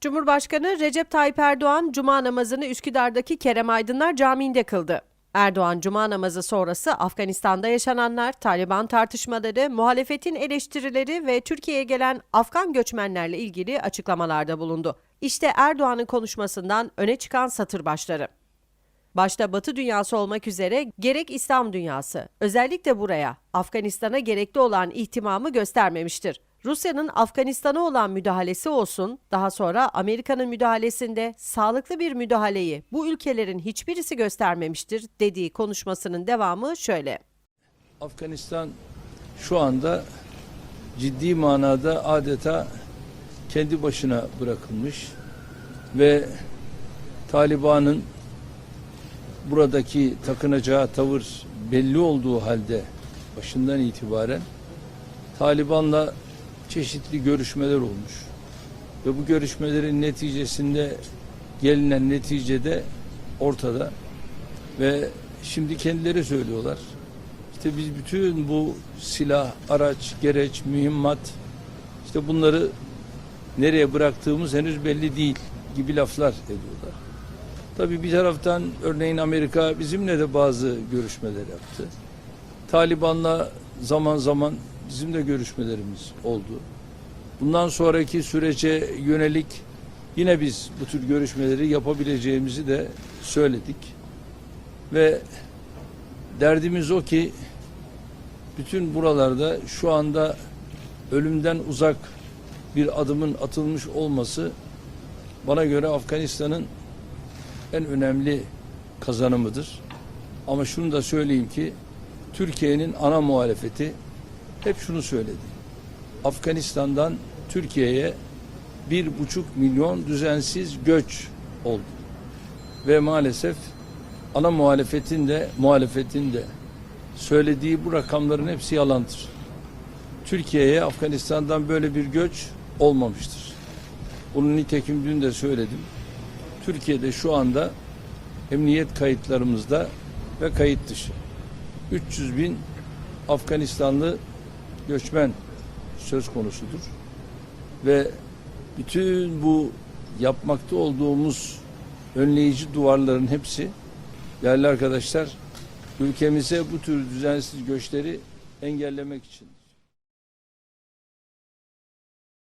Cumhurbaşkanı Recep Tayyip Erdoğan cuma namazını Üsküdar'daki Kerem Aydınlar Camii'nde kıldı. Erdoğan cuma namazı sonrası Afganistan'da yaşananlar, Taliban tartışmaları, muhalefetin eleştirileri ve Türkiye'ye gelen Afgan göçmenlerle ilgili açıklamalarda bulundu. İşte Erdoğan'ın konuşmasından öne çıkan satır başları. Başta Batı dünyası olmak üzere gerek İslam dünyası özellikle buraya Afganistan'a gerekli olan ihtimamı göstermemiştir. Rusya'nın Afganistan'a olan müdahalesi olsun, daha sonra Amerika'nın müdahalesinde sağlıklı bir müdahaleyi bu ülkelerin hiçbirisi göstermemiştir dediği konuşmasının devamı şöyle. Afganistan şu anda ciddi manada adeta kendi başına bırakılmış ve Taliban'ın buradaki takınacağı tavır belli olduğu halde başından itibaren Taliban'la çeşitli görüşmeler olmuş ve bu görüşmelerin neticesinde gelinen neticede ortada ve şimdi kendileri söylüyorlar. İşte biz bütün bu silah, araç, gereç, mühimmat işte bunları nereye bıraktığımız henüz belli değil gibi laflar ediyorlar. Tabii bir taraftan örneğin Amerika bizimle de bazı görüşmeler yaptı. Taliban'la zaman zaman bizim de görüşmelerimiz oldu. Bundan sonraki sürece yönelik yine biz bu tür görüşmeleri yapabileceğimizi de söyledik. Ve derdimiz o ki bütün buralarda şu anda ölümden uzak bir adımın atılmış olması bana göre Afganistan'ın en önemli kazanımıdır. Ama şunu da söyleyeyim ki Türkiye'nin ana muhalefeti hep şunu söyledi. Afganistan'dan Türkiye'ye bir buçuk milyon düzensiz göç oldu. Ve maalesef ana muhalefetin de muhalefetin de söylediği bu rakamların hepsi yalandır. Türkiye'ye Afganistan'dan böyle bir göç olmamıştır. Bunu nitekim dün de söyledim. Türkiye'de şu anda emniyet kayıtlarımızda ve kayıt dışı 300 bin Afganistanlı göçmen söz konusudur. Ve bütün bu yapmakta olduğumuz önleyici duvarların hepsi değerli arkadaşlar ülkemize bu tür düzensiz göçleri engellemek için.